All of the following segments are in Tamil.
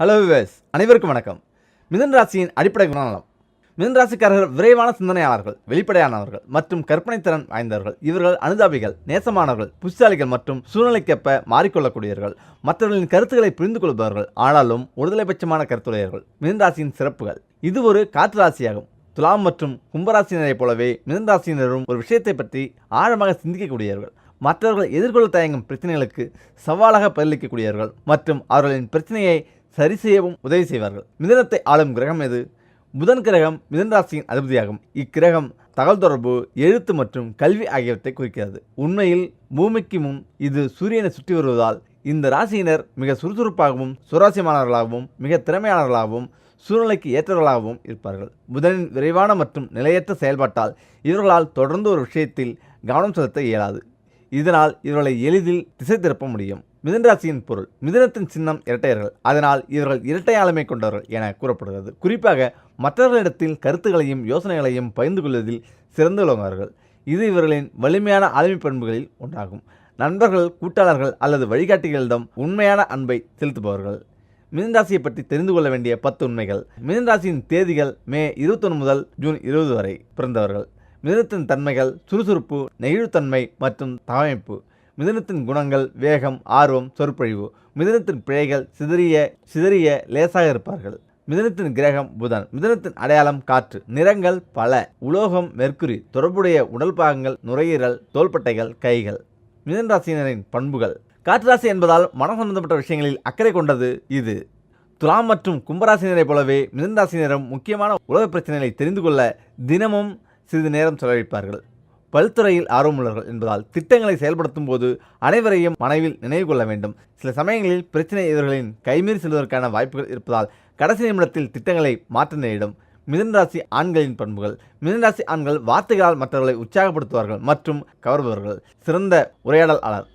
ஹலோ விவேஸ் அனைவருக்கும் வணக்கம். மிதன் ராசியின் அடிப்படை குணநலம். மிதன் ராசிக்காரர்கள் விரைவான சிந்தனையாளர்கள் வெளிப்படையானவர்கள் மற்றும் கற்பனைத்திறன் வாய்ந்தவர்கள். இவர்கள் அனுதாபிகள் நேசமானவர்கள் புஷ்சாலிகள் மற்றும் சூழ்நிலைக்கேற்ப மாறிக்கொள்ளக்கூடியவர்கள். மற்றவர்களின் கருத்துக்களை புரிந்து கொள்பவர்கள் ஆனாலும் ஒருதலைபட்சமான கருத்துடையவர்கள். மிதன் ராசியின் சிறப்புகள். இது ஒரு காற்று ராசியாகும். துலாம் மற்றும் கும்பராசினரைப் போலவே மிதன் ராசியினரும் ஒரு விஷயத்தை பற்றி ஆழமாக சிந்திக்கக்கூடியவர்கள். மற்றவர்கள் எதிர்கொள்ள தயங்கும் பிரச்சனைகளுக்கு சவாலாக பதிலளிக்கக்கூடியவர்கள் மற்றும் அவர்களின் பிரச்சனையை சரி செய்யவும் உதவி செய்வார்கள். மிதனத்தை ஆளும் கிரகம் எது? புதன் கிரகம் மிதன் ராசியின் அதிபதியாகும். இக்கிரகம் தகவல் தொடர்பு எழுத்து மற்றும் கல்வி ஆகியவற்றை குறிக்கிறது. உண்மையில் பூமிக்கு முன் இது சூரியனை சுற்றி வருவதால் இந்த ராசியினர் மிக சுறுசுறுப்பாகவும் சுவாரஸ்யமானவர்களாகவும் மிக திறமையானவர்களாகவும் சூழ்நிலைக்கு ஏற்றவர்களாகவும் இருப்பார்கள். புதனின் விரைவான மற்றும் நிலையற்ற செயல்பாட்டால் இவர்களால் தொடர்ந்து ஒரு விஷயத்தில் கவனம் செலுத்த இயலாது. இதனால் இவர்களை எளிதில் திசை திருப்ப முடியும். மிதனராசியின் பொருள் மிதனத்தின் சின்னம் இரட்டையர்கள். அதனால் இவர்கள் இரட்டை ஆளுமை கொண்டவர்கள் என கூறப்படுகிறது. குறிப்பாக மற்றவர்களிடத்தில் கருத்துக்களையும் யோசனைகளையும் பகிர்ந்து கொள்வதில் சிறந்து விளங்குவார்கள். இது இவர்களின் வலிமையான ஆளுமை பண்புகளில் ஒன்றாகும். நண்பர்கள் கூட்டாளர்கள் அல்லது வழிகாட்டிகளிடம் உண்மையான அன்பை செலுத்துபவர்கள். மிதன்ராசியை பற்றி தெரிந்து கொள்ள வேண்டிய பத்து உண்மைகள். மிதன்ராசியின் தேதிகள் மே இருபத்தொன்று முதல் ஜூன் இருபது வரை பிறந்தவர்கள். மிதனத்தின் தன்மைகள் சுறுசுறுப்பு நெகிழ்வுத்தன்மை மற்றும் தகவமைப்பு மிதனத்தின் குணங்கள் வேகம் ஆர்வம் சொற்பொழிவு. மிதனத்தின் பிழைகள் சிதறிய சிதறிய லேசாக இருப்பார்கள். மிதனத்தின் கிரகம் புதன். மிதனத்தின் அடையாளம் காற்று. நிறங்கள் பல. உலோகம் மெர்க்குரி. தொடர்புடைய உடல் பாகங்கள் நுரையீரல் தோள்பட்டைகள் கைகள். மிதன் ராசியினரின் பண்புகள். காற்று ராசி என்பதால் மனம் சம்பந்தப்பட்ட விஷயங்களில் அக்கறை கொண்டது இது. துலாம் மற்றும் கும்பராசினரைப் போலவே மிதன் ராசியினரும் முக்கியமான உலக பிரச்சனைகளை தெரிந்து கொள்ள தினமும் சிறிது நேரம் செலவழிப்பார்கள். பல்துறையில் ஆர்வமுள்ளவர்கள் என்பதால் திட்டங்களை செயல்படுத்தும் போது அனைவரையும் மனைவில் நினைவு கொள்ள வேண்டும். சில சமயங்களில் பிரச்சனை இவர்களின் கைமீறி செல்வதற்கான வாய்ப்புகள் இருப்பதால் கடைசி நிமிடத்தில் திட்டங்களை மாற்ற நேரிடும். மிதன்ராசி ஆண்களின் பண்புகள். மிதன்ராசி ஆண்கள் வார்த்தைகளால் மற்றவர்களை உற்சாகப்படுத்துவார்கள் மற்றும் கவர்பவர்கள். சிறந்த உரையாடலாளர்.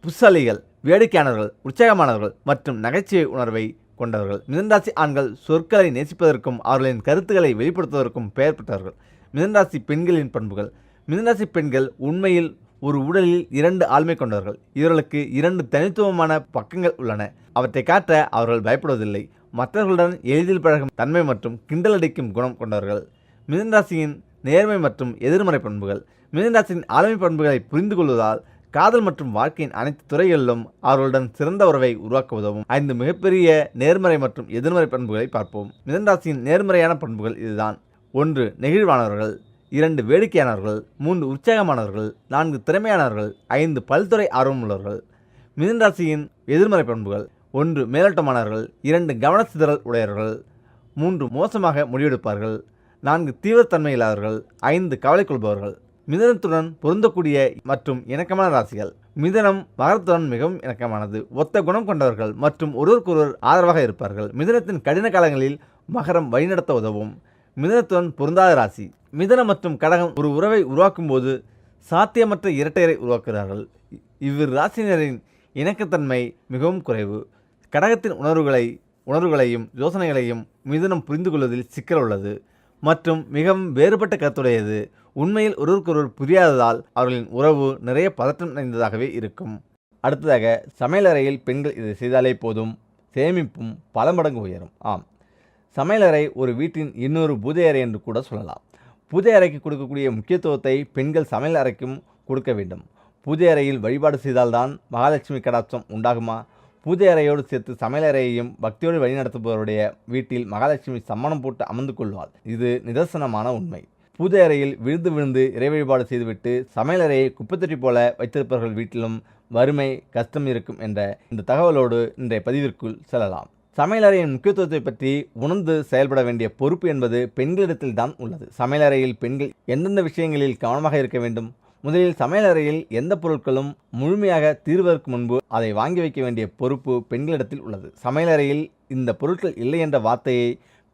புத்தாலிகள் வேடிக்கையானவர்கள் உற்சாகமானவர்கள் மற்றும் நகைச்சுவை உணர்வை கொண்டவர்கள். மிதன்ராசி ஆண்கள் சொற்களை நேசிப்பதற்கும் அவர்களின் கருத்துக்களை வெளிப்படுத்துவதற்கும் பெயர் பெற்றவர்கள். மிதன்ராசி பெண்களின் பண்புகள். மிதன்ராசி பெண்கள் உண்மையில் ஒரு உடலில் இரண்டு ஆளுமை கொண்டவர்கள். இவர்களுக்கு இரண்டு தனித்துவமான பக்கங்கள் உள்ளன. அவற்றை காட்ட அவர்கள் பயப்படுவதில்லை. மற்றவர்களுடன் எளிதில் பழகும் தன்மை மற்றும் கிண்டலடிக்கும் குணம் கொண்டவர்கள். மிதன்ராசியின் நேர்மை மற்றும் எதிர்மறை பண்புகள். மிதன்ராசியின் ஆளுமை பண்புகளை புரிந்து கொள்வதால் காதல் மற்றும் வாழ்க்கையின் அனைத்து துறைகளிலும் அவர்களுடன் சிறந்த உறவை உருவாக்க உதவும். ஐந்து மிகப்பெரிய நேர்மறை மற்றும் எதிர்மறை பண்புகளை பார்ப்போம். மிதன்ராசியின் நேர்மறையான பண்புகள் இதுதான். ஒன்று நெகிழ்வானவர்கள். இரண்டு வேடிக்கையானவர்கள் மூன்று உற்சாகமானவர்கள் நான்கு திறமையானவர்கள் ஐந்து பல்துறை ஆர்வமுள்ளவர்கள் மிதன்ராசியின் எதிர்மறை பண்புகள் ஒன்று மேலோட்டமானவர்கள் இரண்டு கவனச்சிதறல் உடையவர்கள் மூன்று மோசமாக முடிவெடுப்பார்கள் நான்கு தீவிரத்தன்மை இல்லாதவர்கள் ஐந்து கவலை கொள்பவர்கள் மிதனத்துடன் பொருந்தக்கூடிய மற்றும் இணக்கமான ராசிகள். மிதனம் மகரத்துடன் மிகவும் இணக்கமானது. ஒத்த குணம் கொண்டவர்கள் மற்றும் ஒருவருக்கொருவர் ஆதரவாக இருப்பார்கள். மிதனத்தின் கடின காலங்களில் மகரம் வழிநடத்த உதவும். மிதனத்துடன் பொருந்தாத ராசி. மிதனம் மற்றும் கடகம் ஒரு உறவை உருவாக்கும் போது சாத்தியமற்ற இரட்டையரை உருவாக்குகிறார்கள். இவ்விரு ராசியினரின் இணக்கத்தன்மை மிகவும் குறைவு. கடகத்தின் உணர்வுகளை உணர்வுகளையும் யோசனைகளையும் மிதனம் புரிந்து கொள்வதில் சிக்கல் உள்ளது. மற்றும் மிகவும் வேறுபட்ட கருத்துடையது. உண்மையில் ஒருவருக்கொருவர் புரியாததால் அவர்களின் உறவு நிறைய பதற்றம் நிறைந்ததாகவே இருக்கும். அடுத்ததாக சமையலறையில் பெண்கள் இதை செய்தாலே போதும். சேமிப்பும் பல மடங்கு உயரும். ஆம். சமையலறை ஒரு வீட்டின் இன்னொரு பூஜை அறை என்று கூட சொல்லலாம். பூஜை அறைக்கு கொடுக்கக்கூடிய முக்கியத்துவத்தை பெண்கள் சமையல் அறைக்கும் கொடுக்க வேண்டும். பூஜை அறையில் வழிபாடு செய்தால்தான் மகாலட்சுமி கடாட்சம் உண்டாகுமா? பூஜை அறையோடு சேர்த்து சமையலறையையும் பக்தியோடு வழிநடத்துபவருடைய வீட்டில் மகாலட்சுமி சம்மணம் போட்டு அமர்ந்து கொள்வாள். இது நிதர்சனமான உண்மை. பூஜை அறையில் விழுந்து விழுந்து இறை வழிபாடு செய்துவிட்டு சமையலறையை குப்பத்தொட்டி போல வைத்திருப்பவர்கள் வீட்டிலும் வறுமை கஷ்டம் இருக்கும் என்ற இந்த தகவலோடு இன்றைய பதிவிற்குள் செல்லலாம். சமையலறையின் முக்கியத்துவத்தை பற்றி உணர்ந்து செயல்பட வேண்டிய பொறுப்பு என்பது பெண்களிடத்தில் தான் உள்ளது. சமையலறையில் பெண்கள் எந்தெந்த விஷயங்களில் கவனமாக இருக்க வேண்டும்? முதலில் சமையலறையில் எந்த பொருட்களும் முழுமையாக தீர்வதற்கு முன்பு அதை வாங்கி வைக்க வேண்டிய பொறுப்பு பெண்களிடத்தில் உள்ளது. சமையலறையில் இந்த பொருட்கள் இல்லை என்ற வார்த்தையை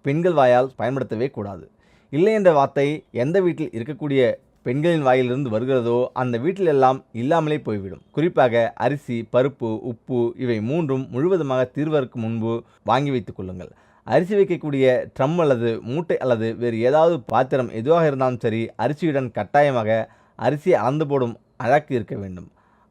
பெண்கள் வாயால் பயன்படுத்தவே கூடாது. இல்லை என்ற வார்த்தை எந்த வீட்டில் இருக்கக்கூடிய பெண்களின் வாயிலிருந்து வருகிறதோ அந்த வீட்டில் எல்லாம் இல்லாமலே போய்விடும். குறிப்பாக அரிசி பருப்பு உப்பு இவை மூன்றும் முழுவதுமாக தீர்வதற்கு முன்பு வாங்கி வைத்துக் கொள்ளுங்கள். அரிசி வைக்கக்கூடிய ட்ரம் அல்லது மூட்டை அல்லது வேறு ஏதாவது பாத்திரம் எதுவாக இருந்தாலும் சரி அரிசியுடன் கட்டாயமாக அரிசியை அளந்து போடும் அழக்கு இருக்க வேண்டும்.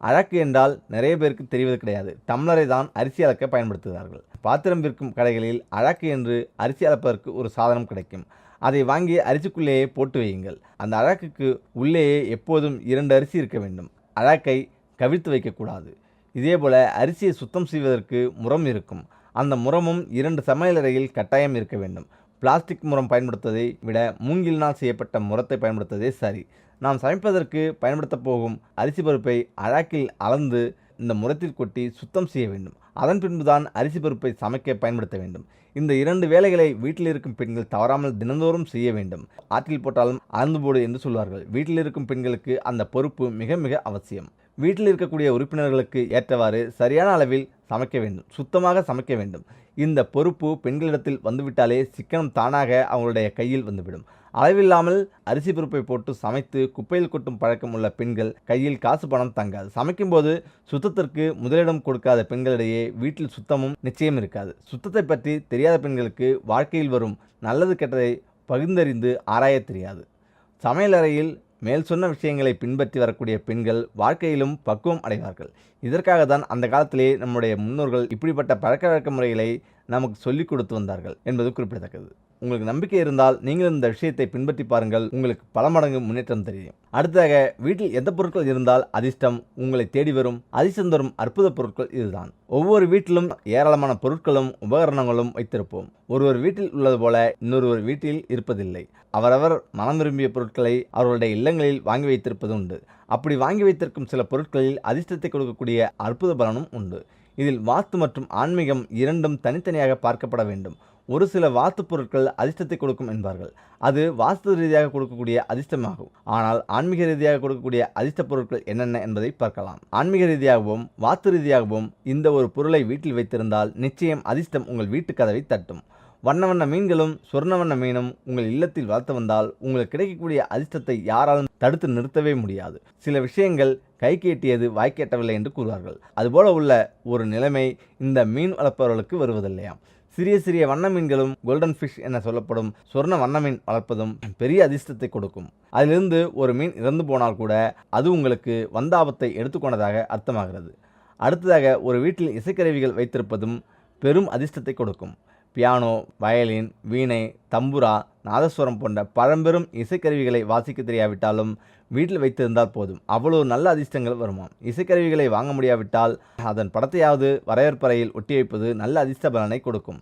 அழக்கு என்றால் நிறைய பேருக்கு தெரிவது கிடையாது. டம்ளரை தான் அரிசி அளக்க பயன்படுத்துகிறார்கள். பாத்திரம் விற்கும் கடைகளில் அழக்கு என்று அரிசி அளப்பதற்கு ஒரு சாதனம் கிடைக்கும். அதை வாங்கி அரிசிக்குள்ளேயே போட்டு வையுங்கள். அந்த அழாக்குக்கு உள்ளேயே எப்போதும் இரண்டு அரிசி இருக்க வேண்டும். அழாக்கை கவிழ்த்து வைக்கக்கூடாது. இதேபோல அரிசியை சுத்தம் செய்வதற்கு முறம் இருக்கும். அந்த முறமும் இரண்டு சமையலறையில் கட்டாயம் இருக்க வேண்டும். பிளாஸ்டிக் முறம் பயன்படுத்துவதை விட மூங்கிலினால் செய்யப்பட்ட முறத்தை பயன்படுத்துவதே சரி. நாம் சமைப்பதற்கு பயன்படுத்தப் போகும் அரிசி பருப்பை அழாக்கில் அளந்து இந்த முறத்தில் கொட்டி சுத்தம் செய்ய வேண்டும். அதன் பின்புதான் அரிசி பருப்பை சமைக்க பயன்படுத்த வேண்டும். இந்த இரண்டு வேலைகளை வீட்டில் இருக்கும் பெண்கள் தவறாமல் தினந்தோறும் செய்ய வேண்டும். ஆற்றில் போட்டாலும் அறந்து போடு என்று சொல்வார்கள். வீட்டில் இருக்கும் பெண்களுக்கு அந்த பொறுப்பு மிக மிக அவசியம். வீட்டில் இருக்கக்கூடிய உறுப்பினர்களுக்கு ஏற்றவாறு சரியான அளவில் சமைக்க வேண்டும். சுத்தமாக சமைக்க வேண்டும். இந்த பொறுப்பு பெண்களிடத்தில் வந்துவிட்டாலே சிக்கனம் தானாக அவங்களுடைய கையில் வந்துவிடும். அளவில்லாமல் அரிசி பருப்பை போட்டு சமைத்து குப்பையில் கொட்டும் பழக்கம் உள்ள பெண்கள் கையில் காசு பணம் தங்காது. சமைக்கும்போது சுத்தத்திற்கு முதலிடம் கொடுக்காத பெண்களிடையே வீட்டில் சுத்தமும் நிச்சயம் இருக்காது. சுத்தத்தை பற்றி தெரியாத பெண்களுக்கு வாழ்க்கையில் வரும் நல்லது கெட்டதை பகிர்ந்தறிந்து ஆராய தெரியாது. சமையலறையில் மேல் சொன்ன விஷயங்களை பின்பற்றி வரக்கூடிய பெண்கள் வாழ்க்கையிலும் பக்குவம் அடைவார்கள். இதற்காக தான் அந்த காலத்திலே நம்முடைய முன்னோர்கள் இப்படிப்பட்ட பழக்க வழக்க முறைகளை நமக்கு சொல்லிக் கொடுத்து வந்தார்கள் என்பது குறிப்பிடத்தக்கது. உங்களுக்கு நம்பிக்கை இருந்தால் நீங்களும் இந்த விஷயத்தை பின்பற்றி பாருங்கள். உங்களுக்கு பல மடங்கு முன்னேற்றம் தெரியும். அடுத்ததாக வீட்டில் எந்த பொருட்கள் இருந்தால் அதிர்ஷ்டம் உங்களை தேடி வரும். அதிர்ஷ்டம் தரும் அற்புத பொருட்கள் இதுதான். ஒவ்வொரு வீட்டிலும் ஏராளமான பொருட்களும் உபகரணங்களும் வைத்திருப்போம். ஒருவர் வீட்டில் உள்ளது போல இன்னொருவர் வீட்டில் இருப்பதில்லை. அவரவர் மனம் விரும்பிய பொருட்களை அவர்களுடைய இல்லங்களில் வாங்கி வைத்திருப்பது உண்டு. அப்படி வாங்கி வைத்திருக்கும் சில பொருட்களில் அதிர்ஷ்டத்தை கொடுக்கக்கூடிய அற்புத பலனும் உண்டு. இதில் வாஸ்து மற்றும் ஆன்மீகம் இரண்டும் தனித்தனியாக பார்க்கப்பட வேண்டும். ஒரு சில வாஸ்து பொருட்கள் அதிர்ஷ்டத்தை கொடுக்கும் என்பார்கள். அது வாஸ்து ரீதியாக கொடுக்கக்கூடிய அதிர்ஷ்டமாகும். ஆனால் ஆன்மீக ரீதியாக கொடுக்கக்கூடிய அதிர்ஷ்ட பொருட்கள் என்னென்ன என்பதை பார்க்கலாம். ஆன்மீக ரீதியாகவும் வாஸ்து ரீதியாகவும் இந்த ஒரு பொருளை வீட்டில் வைத்திருந்தால் நிச்சயம் அதிர்ஷ்டம் உங்கள் வீட்டு கதவை தட்டும். வண்ண வண்ண மீன்களும் சொர்ண வண்ண மீனும் உங்கள் இல்லத்தில் வளர்த்து வந்தால் உங்களுக்கு கிடைக்கக்கூடிய அதிர்ஷ்டத்தை யாராலும் தடுத்து நிறுத்தவே முடியாது. சில விஷயங்கள் கை கேட்டியது வாய்க்கேட்டவில்லை என்று கூறுவார்கள். அதுபோல உள்ள ஒரு நிலைமை இந்த மீன் வளர்ப்பவர்களுக்கு வருவதில்லையாம். சிறிய சிறிய வண்ண மீன்களும் கோல்டன் ஃபிஷ் என சொல்லப்படும் சொர்ண வண்ண மீன் வளர்ப்பதும் பெரிய அதிர்ஷ்டத்தை கொடுக்கும். அதிலிருந்து ஒரு மீன் இறந்து போனால் கூட அது உங்களுக்கு வந்த ஆபத்தை எடுத்துக்கொண்டதாக அர்த்தமாகிறது. அடுத்ததாக ஒரு வீட்டில் இசைக்கருவிகள் வைத்திருப்பதும் பெரும் அதிர்ஷ்டத்தை கொடுக்கும். பியானோ வயலின் வீணை தம்புரா நாதஸ்வரம் போன்ற பழம்பெரும் இசைக்கருவிகளை வாசிக்க தெரியாவிட்டாலும் வீட்டில் வைத்திருந்தால் போதும். அவ்வளோ நல்ல அதிர்ஷ்டங்கள் வருமாம். இசைக்கருவிகளை வாங்க முடியாவிட்டால் அதன் படத்தையாவது வரவேற்பறையில் ஒட்டி வைப்பது நல்ல அதிர்ஷ்ட பலனை கொடுக்கும்.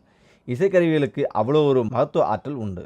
இசைக்கருவிகளுக்கு அவ்வளோ ஒரு மகத்துவ ஆற்றல் உண்டு.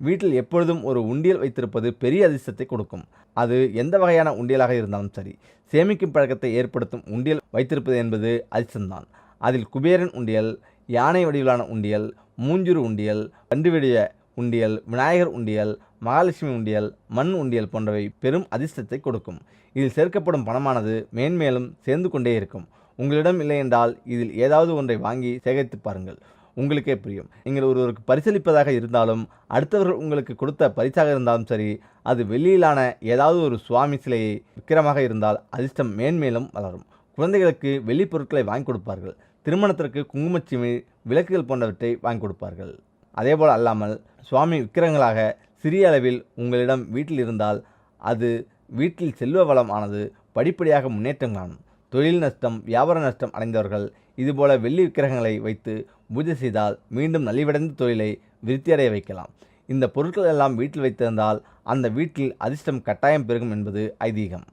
வீட்டில் எப்பொழுதும் ஒரு உண்டியல் வைத்திருப்பது பெரிய அதிர்ஷ்டத்தை கொடுக்கும். அது எந்த வகையான உண்டியலாக இருந்தாலும் சரி சேமிக்கும் பழக்கத்தை ஏற்படுத்தும் உண்டியல் வைத்திருப்பது என்பது அதிர்ஷ்டம்தான். அதில் குபேரன் உண்டியல் யானை வடிவிலான உண்டியல் மூஞ்சுரு உண்டியல் கண்டுவெடிய உண்டியல் விநாயகர் உண்டியல் மகாலட்சுமி உண்டியல் மண் உண்டியல் போன்றவை பெரும் அதிர்ஷ்டத்தை கொடுக்கும். இதில் சேர்க்கப்படும் பணமானது மேன்மேலும் சேர்ந்து கொண்டே இருக்கும். உங்களிடம் இல்லை என்றால் இதில் ஏதாவது ஒன்றை வாங்கி சேகரித்து பாருங்கள். உங்களுக்கே புரியும். நீங்கள் ஒருவருக்கு பரிசளிப்பதாக இருந்தாலும் அடுத்தவர்கள் உங்களுக்கு கொடுத்த பரிசாக இருந்தாலும் சரி அது வெள்ளியிலான ஏதாவது ஒரு சுவாமி சிலையை விக்கிரமாக இருந்தால் அதிர்ஷ்டம் மேன்மேலும் வளரும். குழந்தைகளுக்கு வெள்ளி பொருட்களை வாங்கி கொடுப்பார்கள். திருமணத்திற்கு குங்குமச்சிமி விளக்குகள் போன்றவற்றை வாங்கி கொடுப்பார்கள். அதேபோல் அல்லாமல் சுவாமி விக்கிரகங்களாக சிறிய அளவில் உங்களிடம் வீட்டில் இருந்தால் அது வீட்டில் செல்வ வளம் ஆனது படிப்படியாக முன்னேற்றம் காணும் தொழில் நஷ்டம் வியாபார நஷ்டம் அடைந்தவர்கள் இதுபோல வெள்ளி விக்கிரகங்களை வைத்து பூஜை செய்தால் மீண்டும் நலிவடைந்த தொழிலை விருத்தியடைய வைக்கலாம். இந்த பொருட்கள் எல்லாம் வீட்டில் வைத்திருந்தால் அந்த வீட்டில் அதிர்ஷ்டம் கட்டாயம் பெருகும் என்பது ஐதீகம்.